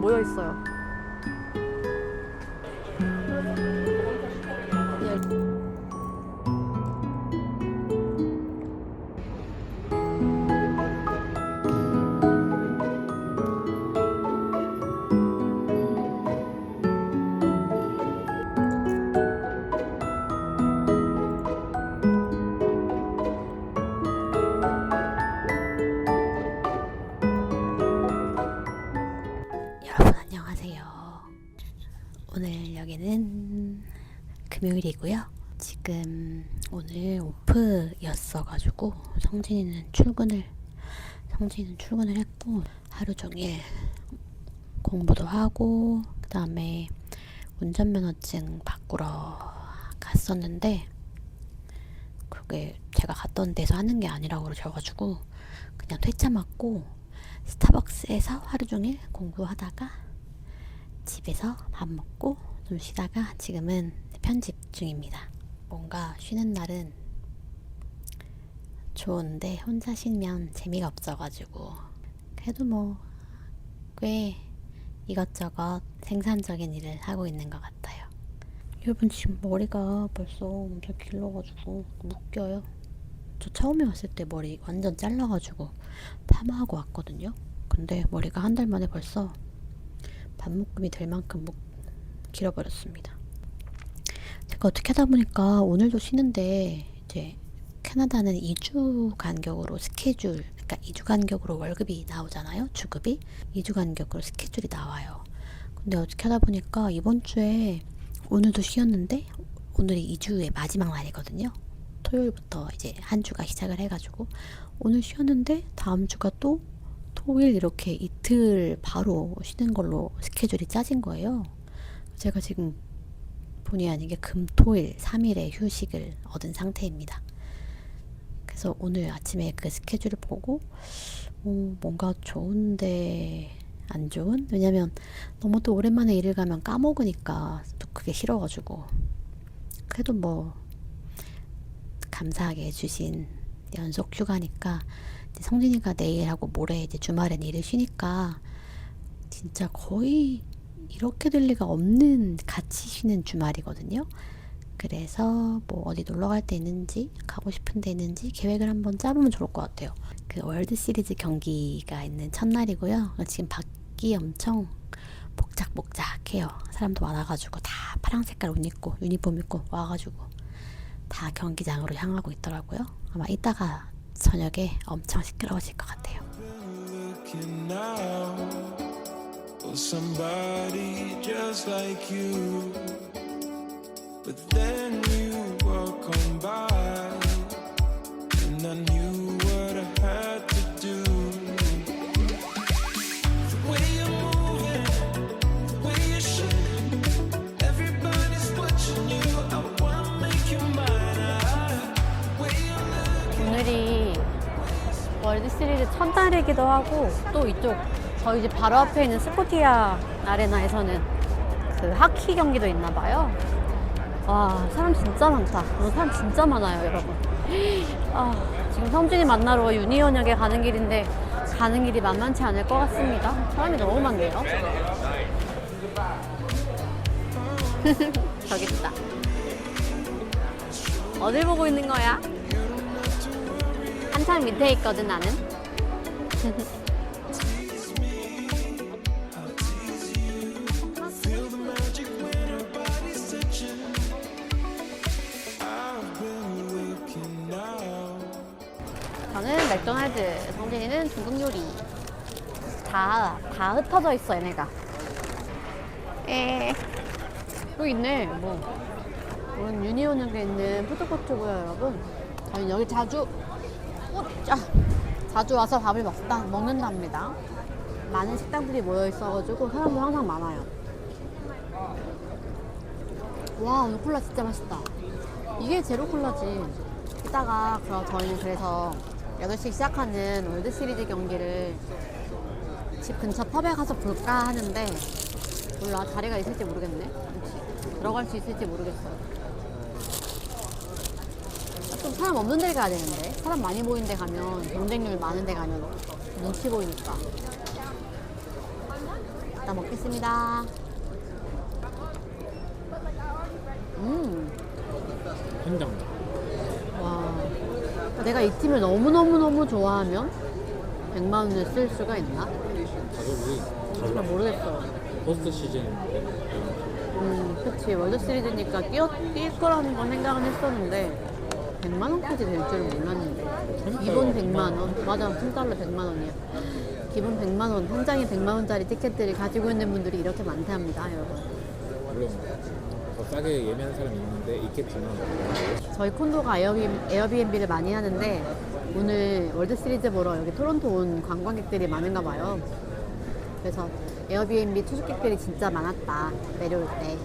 모여 있어요. 요일이고요. 지금 오늘 오프였어가지고 성진이는 출근을 성진이는 출근을 했고 하루 종일 공부도 하고 그 다음에 운전면허증 바꾸러 갔었는데 그게 제가 갔던 데서 하는 게 아니라고 그러셔가지고 그냥 퇴짜 맞고 스타벅스에서 하루 종일 공부하다가 집에서 밥 먹고 좀 쉬다가 지금은 편집 중입니다. 뭔가 쉬는 날은 좋은데 혼자 쉬면 재미가 없어가지고 그래도 뭐 꽤 이것저것 생산적인 일을 하고 있는 것 같아요. 여러분 지금 머리가 벌써 엄청 길러가지고 묶여요. 저 처음에 왔을 때 머리 완전 잘라가지고 파마하고 왔거든요. 근데 머리가 한 달 만에 벌써 반묶음이 될 만큼 목 길어버렸습니다. 제가 어떻게 하다 보니까 오늘도 쉬는데 이제 캐나다는 2주 간격으로 스케줄, 그러니까 2주 간격으로 월급이 나오잖아요. 주급이 2주 간격으로 스케줄이 나와요. 근데 어떻게 하다 보니까 이번 주에 오늘도 쉬었는데 오늘이 2주의 마지막 날이거든요. 토요일부터 이제 한 주가 시작을 해가지고 오늘 쉬었는데 다음 주가 또 토일 이렇게 이틀 바로 쉬는 걸로 스케줄이 짜진 거예요. 제가 지금 본의 아니게 금, 토, 일 3일의 휴식을 얻은 상태입니다. 그래서 오늘 아침에 그 스케줄을 보고 어, 뭔가 좋은데 안 좋은? 왜냐면 너무 또 오랜만에 일을 가면 까먹으니까 또 그게 싫어가지고 그래도 뭐 감사하게 해주신 연속 휴가니까 성진이가 내일하고 모레 이제 주말엔 일을 쉬니까 진짜 거의 이렇게 될 리가 없는 같이 쉬는 주말이거든요. 그래서 뭐 어디 놀러 갈 데 있는지 가고 싶은 데 있는지 계획을 한번 짜보면 좋을 것 같아요. 그 월드 시리즈 경기가 있는 첫날이고요. 지금 밖이 엄청 복작복작해요. 사람도 많아가지고 다 파란 색깔 옷 입고 유니폼 입고 와가지고 다 경기장으로 향하고 있더라고요. 아마 이따가 저녁에 엄청 시끄러워질 것 같아요. For somebody just like you. But then you walk on by, and I knew what I had to do. The way you're moving, the way you're shaking, everybody's watching you. I wanna make you mine. The way you're looking. 오늘이 월드 시리즈 첫날이기도 하고 또 이쪽 저희 집 바로 앞에 있는 스코티아 아레나에서는 그 하키 경기도 있나 봐요. 와 사람 진짜 많다. 오늘 사람 진짜 많아요, 여러분. 아, 지금 성준이 만나러 유니온역에 가는 길인데 가는 길이 만만치 않을 것 같습니다. 사람이 너무 많네요. 저기 있다. 어딜 보고 있는 거야? 한참 밑에 있거든 나는. 저는 맥도날드, 성진이는 중국 요리. 다, 다 흩어져 있어, 얘네가. 에. 여기 있네, 뭐. 오늘 유니온역에 있는 푸드코트고요, 여러분. 저희 여기 자주, 자, 자주 와서 밥을 먹다, 먹는답니다. 많은 식당들이 모여 있어가지고 사람도 항상 많아요. 와, 오늘 콜라 진짜 맛있다. 이게 제로 콜라지. 이따가 그럼 저희는 그래서 8시 시작하는 월드 시리즈 경기를 집 근처 펍에 가서 볼까 하는데 몰라 자리가 있을지 모르겠네. 그치? 들어갈 수 있을지 모르겠어요. 좀 사람 없는 데 가야 되는데 사람 많이 보이는 데 가면 경쟁률 많은 데 가면 눈치 보이니까 일단 먹겠습니다. 음, 현장. 와. 내가 이 팀을 너무너무너무 좋아하면 100만 원을 쓸 수가 있나? 가격이 잘 달라. 모르겠어. 포스트 시즌. 음, 그치. 월드 시리즈니까 뛰어, 뛸 거라는 건 생각은 했었는데 100만 원까지 될 줄은 몰랐는데. 기본 100만 원. 맞아. 10달러 100만 원이야. 기본 100만 원. 한 장에 100만 원짜리 티켓들을 가지고 있는 분들이 이렇게 많답니다, 여러분. 물론 더 싸게 예매한 사람이 있는데 있겠지만 저희 콘도가 에어비, 에어비앤비를 많이 하는데 오늘 월드 시리즈 보러 여기 토론토 온 관광객들이 많은가 봐요. 그래서 에어비앤비 투숙객들이 진짜 많았다. 내려올 때.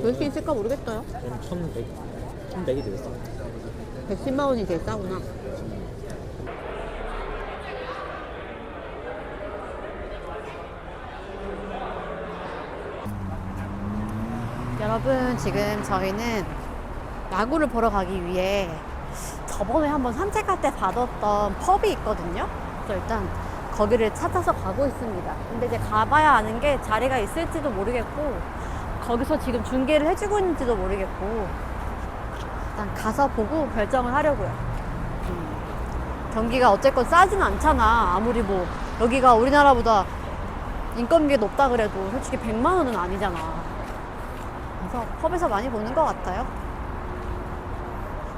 볼수 있을까 모르겠어요. 그럼 1100, 1100이 되겠어. 110만 원이 제일 싸구나. 여러분 지금 저희는 야구를 보러 가기 위해 저번에 한번 산책할 때 받았던 펍이 있거든요. 그래서 일단 거기를 찾아서 가고 있습니다. 근데 이제 가봐야 아는 게 자리가 있을지도 모르겠고 거기서 지금 중계를 해주고 있는지도 모르겠고 일단 가서 보고 결정을 하려고요. 음. 경기가 어쨌건 싸진 않잖아. 아무리 뭐 여기가 우리나라보다 인건비가 높다 그래도 솔직히 100만 원은 아니잖아. 그래서 펍에서 많이 보는 것 같아요.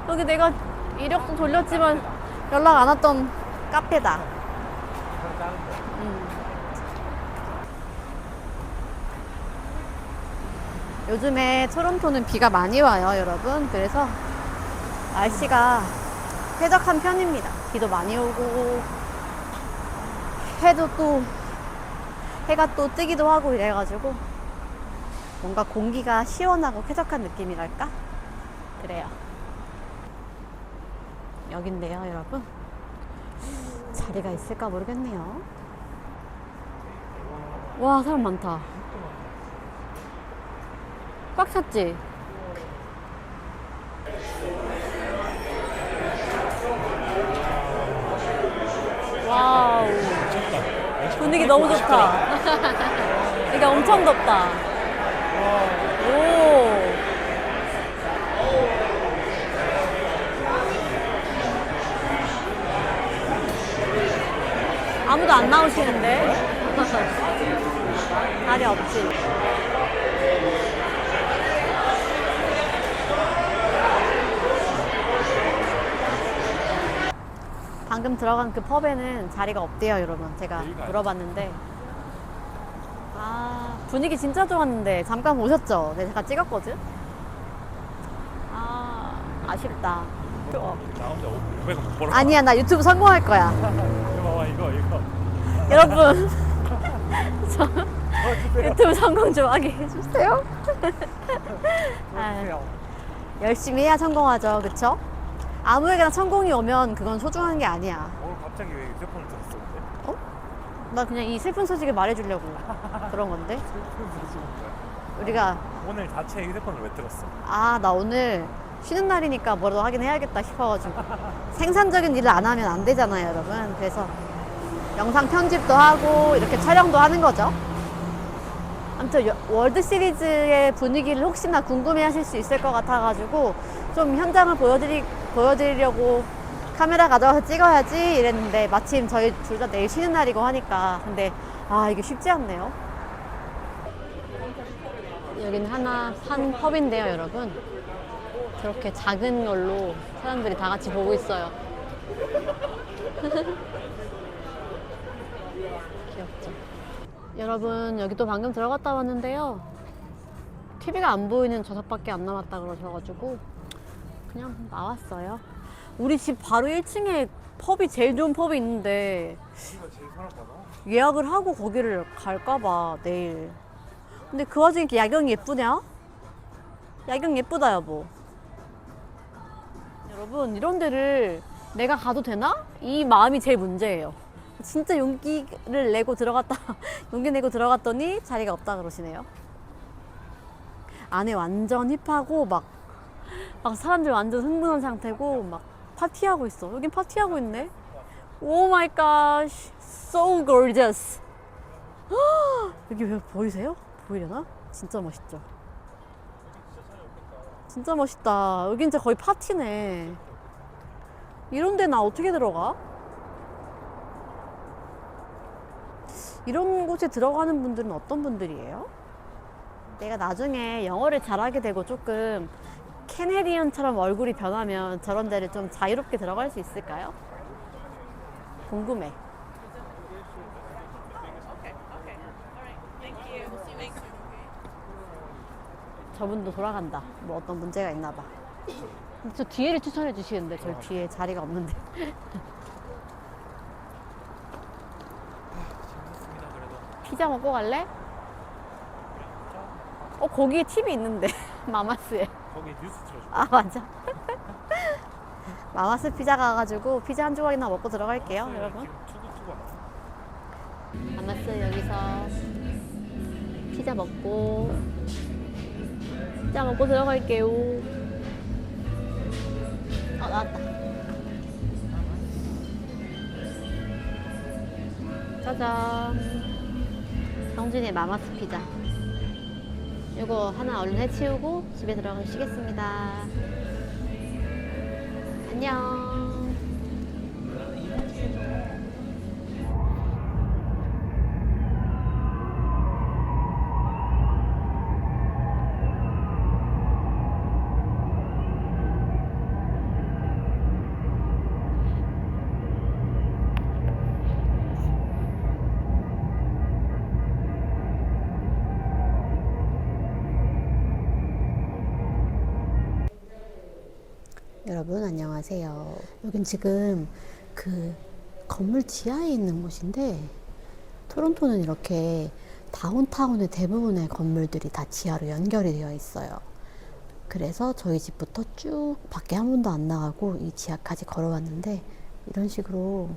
여기 내가 이력서 돌렸지만 연락 안 왔던 카페다. 음. 요즘에 토론토는 비가 많이 와요, 여러분. 그래서 날씨가 쾌적한 편입니다. 비도 많이 오고 해도 또 해가 또 뜨기도 하고 이래가지고 뭔가 공기가 시원하고 쾌적한 느낌이랄까? 그래요. 여긴데요, 여러분. 자리가 있을까 모르겠네요. 와, 사람 많다. 꽉 찼지? 와우. 분위기 너무 좋다. 이게 엄청 덥다. 오. 아무도 안 나오시는데? 자리 없지. 방금 들어간 그 펍에는 자리가 없대요, 여러분. 제가 물어봤는데. 아, 분위기 진짜 좋았는데. 잠깐 오셨죠? 네, 제가 찍었거든? 아, 아쉽다. 나 혼자 500원 못 벌어. 아니야, 나 유튜브 성공할 거야. 이거 봐봐, 이거, 이거. 여러분. 저 유튜브 성공 좀 하게 해주세요. 아, 열심히 해야 성공하죠, 그쵸? 아무에게나 성공이 오면 그건 소중한 게 아니야. 어, 갑자기 왜 휴대폰을 들었어, 근데? 나 그냥 이 슬픈 소식을 말해주려고 그런 건데. 우리가 오늘 자체 휴대폰을 왜 들었어? 아, 나 오늘 쉬는 날이니까 뭐라도 하긴 해야겠다 싶어가지고 생산적인 일을 안 하면 안 되잖아요, 여러분. 그래서 영상 편집도 하고 이렇게 촬영도 하는 거죠. 아무튼 여- 월드 시리즈의 분위기를 혹시나 궁금해 하실 수 있을 것 같아가지고 좀 현장을 보여드리, 보여드리려고 카메라 가져와서 찍어야지 이랬는데 마침 저희 둘 다 내일 쉬는 날이고 하니까 근데 아 이게 쉽지 않네요. 여기는 하나 한 펍인데요, 여러분. 저렇게 작은 걸로 사람들이 다 같이 보고 있어요. 귀엽죠? 여러분, 여기 또 방금 들어갔다 왔는데요. TV가 안 보이는 좌석밖에 안 남았다 그러셔가지고 그냥 나왔어요. 우리 집 바로 1층에 펍이 제일 좋은 펍이 있는데 이거 제일 편할까 봐. 예약을 하고 거기를 갈까봐 내일. 근데 그 와중에 이렇게 야경 예쁘냐? 야경 예쁘다 여보. 여러분 이런 데를 내가 가도 되나? 이 마음이 제일 문제예요. 진짜 용기를 내고 들어갔다 용기 내고 들어갔더니 자리가 없다 그러시네요. 안에 완전 힙하고 막, 막 사람들 완전 흥분한 상태고 막 파티하고 있어. 여긴 파티하고 있네. 오 마이 갓. So gorgeous. 여기 왜 보이세요? 보이려나? 진짜 멋있죠? 진짜 멋있다. 여기 진짜 거의 파티네. 이런 데 나 어떻게 들어가? 이런 곳에 들어가는 분들은 어떤 분들이에요? 내가 나중에 영어를 잘하게 되고 조금 캐네디언처럼 얼굴이 변하면 저런 데를 좀 자유롭게 들어갈 수 있을까요? 궁금해. 저분도 돌아간다. 뭐 어떤 문제가 있나 봐. 저 뒤에를 추천해 주시는데 저 뒤에 자리가 없는데. 피자 먹고 갈래? 어 거기에 팁이 있는데 마마스에. 거기 뉴스 틀어줘. 아 맞아. 마마스 피자 가가지고 피자 한 조각이나 먹고 들어갈게요, 여러분. 투구투구. 마마스 여기서 피자 먹고 피자 먹고 들어갈게요. 어 나왔다. 짜잔. 성준의 마마스 피자. 이거 하나 얼른 해치우고 집에 들어가시겠습니다. 안녕. 여러분 안녕하세요. 여긴 지금 그 건물 지하에 있는 곳인데 토론토는 이렇게 다운타운의 대부분의 건물들이 다 지하로 연결이 되어 있어요. 그래서 저희 집부터 쭉 밖에 한 번도 안 나가고 이 지하까지 걸어왔는데 이런 식으로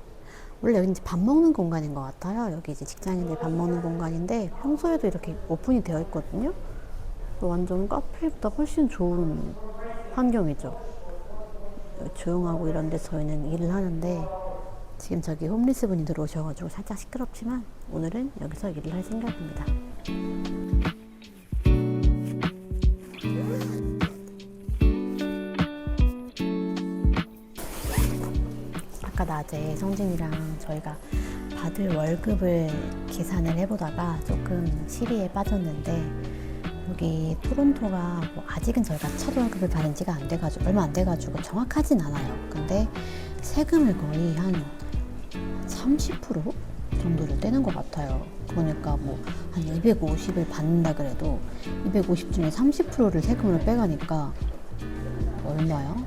원래 여기 밥 먹는 공간인 것 같아요. 여기 이제 직장인들 밥 먹는 공간인데 평소에도 이렇게 오픈이 되어 있거든요. 완전 카페보다 훨씬 좋은 환경이죠. 조용하고 이런 데 저희는 일을 하는데 지금 저기 홈리스 분이 들어오셔가지고 살짝 시끄럽지만 오늘은 여기서 일을 할 생각입니다. 아까 낮에 성진이랑 저희가 받을 월급을 계산을 해보다가 조금 시리에 빠졌는데 여기 토론토가 뭐 아직은 저희가 첫 월급을 받은 지가 안 돼가지고 얼마 안 돼가지고 정확하진 않아요. 근데 세금을 거의 한 30% 정도를 떼는 것 같아요. 그러니까 뭐 한 250을 받는다 그래도 250 중에 30%를 세금으로 빼가니까 얼마야?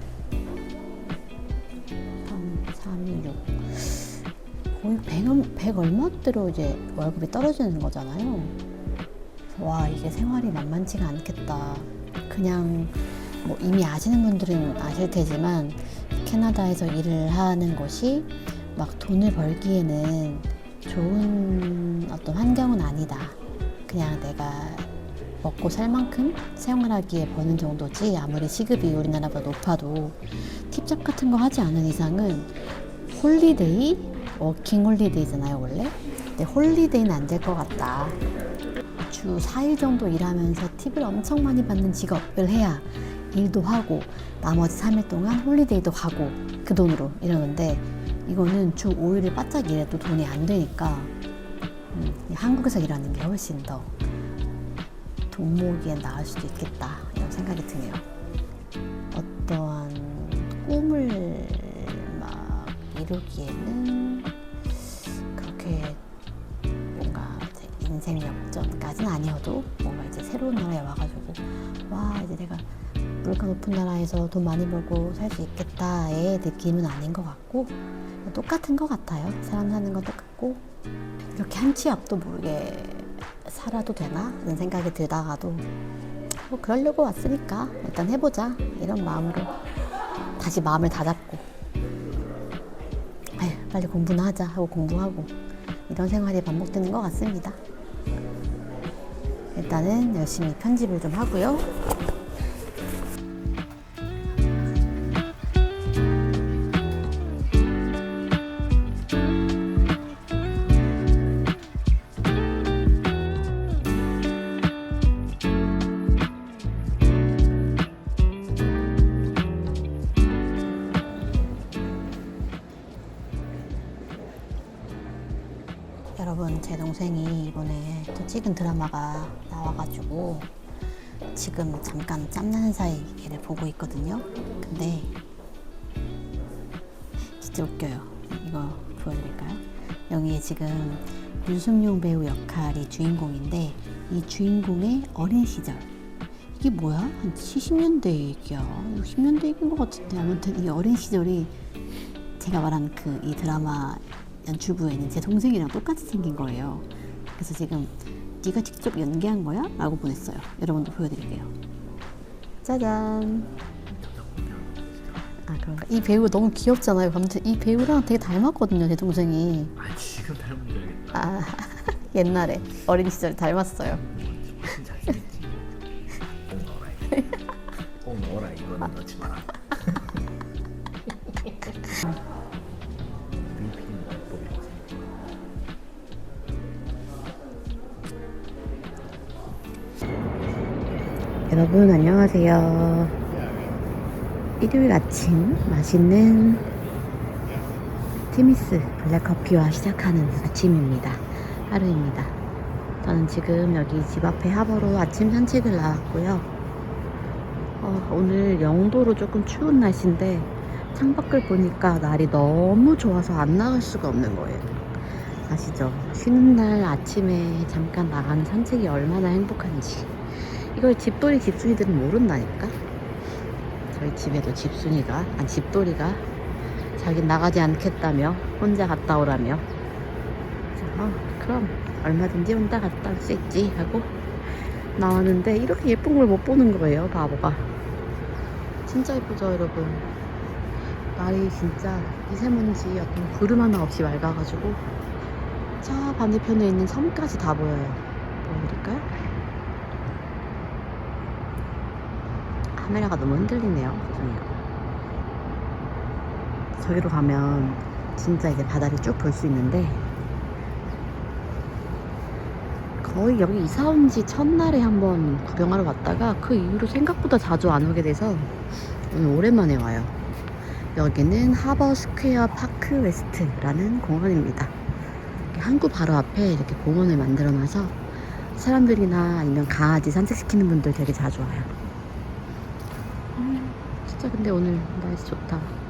3, 3, 6 거의 100, 100 얼마 대로 이제 월급이 떨어지는 거잖아요. 와 이게 생활이 만만치가 않겠다. 그냥 뭐 이미 아시는 분들은 아실 테지만 캐나다에서 일을 하는 것이 막 돈을 벌기에는 좋은 어떤 환경은 아니다. 그냥 내가 먹고 살 만큼 생활하기에 버는 정도지 아무리 시급이 우리나라보다 높아도 팁잡 같은 거 하지 않은 이상은 홀리데이 워킹 홀리데이잖아요 원래 근데 홀리데이는 안 될 것 같다 주 4일 정도 일하면서 팁을 엄청 많이 받는 직업을 해야 일도 하고 나머지 3일 동안 홀리데이도 가고 그 돈으로 이러는데 이거는 주 5일을 바짝 일해도 돈이 안 되니까 음, 한국에서 일하는 게 훨씬 더 돈 모으기엔 나을 수도 있겠다 이런 생각이 드네요. 어떠한 꿈을 막 이루기에는 그렇게 인생 역전까지는 아니어도 뭔가 이제 새로운 나라에 와가지고 와 이제 내가 물가 높은 나라에서 돈 많이 벌고 살 수 있겠다의 느낌은 아닌 것 같고 똑같은 것 같아요. 사람 사는 건 똑같고 이렇게 한 치 앞도 모르게 살아도 되나? 이런 생각이 들다가도 뭐 그러려고 왔으니까 일단 해보자 이런 마음으로 다시 마음을 다잡고 아휴, 빨리 공부나 하자 하고 공부하고 이런 생활이 반복되는 것 같습니다. 일단은 열심히 편집을 좀 하고요. 와가지고 지금 잠깐 짬나는 사이 얘를 보고 있거든요. 근데 진짜 웃겨요. 이거 보여드릴까요? 여기에 지금 유승용 배우 역할이 주인공인데 이 주인공의 어린 시절 이게 뭐야? 한 70년대 얘기야. 60년대 얘기인 것 같은데 아무튼 이 어린 시절이 제가 말한 그 이 드라마 연출부에 있는 제 동생이랑 똑같이 생긴 거예요. 그래서 지금 네가 직접 연기한 거야? 라고 보냈어요. 여러분도 보여드릴게요. 짜잔. 아 그런가? 이 배우 너무 귀엽잖아요. 아무튼 이 배우랑 되게 닮았거든요. 제 동생이. 아 지금 닮은 줄 알겠다. 아 옛날에 어린 시절 닮았어요. 훨씬 잘생겼지. 꼭 넣어라 이거. 꼭 넣어라 이거는 넣 여러분 안녕하세요. 일요일 아침 맛있는 티미스 블랙커피와 시작하는 아침입니다. 하루입니다. 저는 지금 여기 집 앞에 하버로 아침 산책을 나왔고요. 어, 오늘 영도로 조금 추운 날씨인데 창밖을 보니까 날이 너무 좋아서 안 나갈 수가 없는 거예요. 아시죠? 쉬는 날 아침에 잠깐 나가는 산책이 얼마나 행복한지. 이걸 집돌이 집순이들은 모른다니까. 저희 집에도 집순이가, 아니 집돌이가 자기 나가지 않겠다며 혼자 갔다 오라며. 어, 그럼 얼마든지 혼자 갔다 올 수 있지 하고 나왔는데 이렇게 예쁜 걸 못 보는 거예요, 바보가. 진짜 예쁘죠, 여러분. 날이 진짜 미세먼지 어떤 구름 하나 없이 맑아가지고 저 반대편에 있는 섬까지 다 보여요. 보여드릴까요? 카메라가 너무 흔들리네요. 죄송해요. 저기로 가면 진짜 이제 바다를 쭉 볼 수 있는데 거의 여기 이사 온 지 첫날에 한번 구경하러 왔다가 그 이후로 생각보다 자주 안 오게 돼서 오늘 오랜만에 와요. 여기는 하버 스퀘어 파크 웨스트라는 공원입니다. 항구 바로 앞에 이렇게 공원을 만들어 놔서 사람들이나 아니면 강아지 산책시키는 분들 되게 자주 와요. 음, 진짜 근데 오늘 날씨 좋다.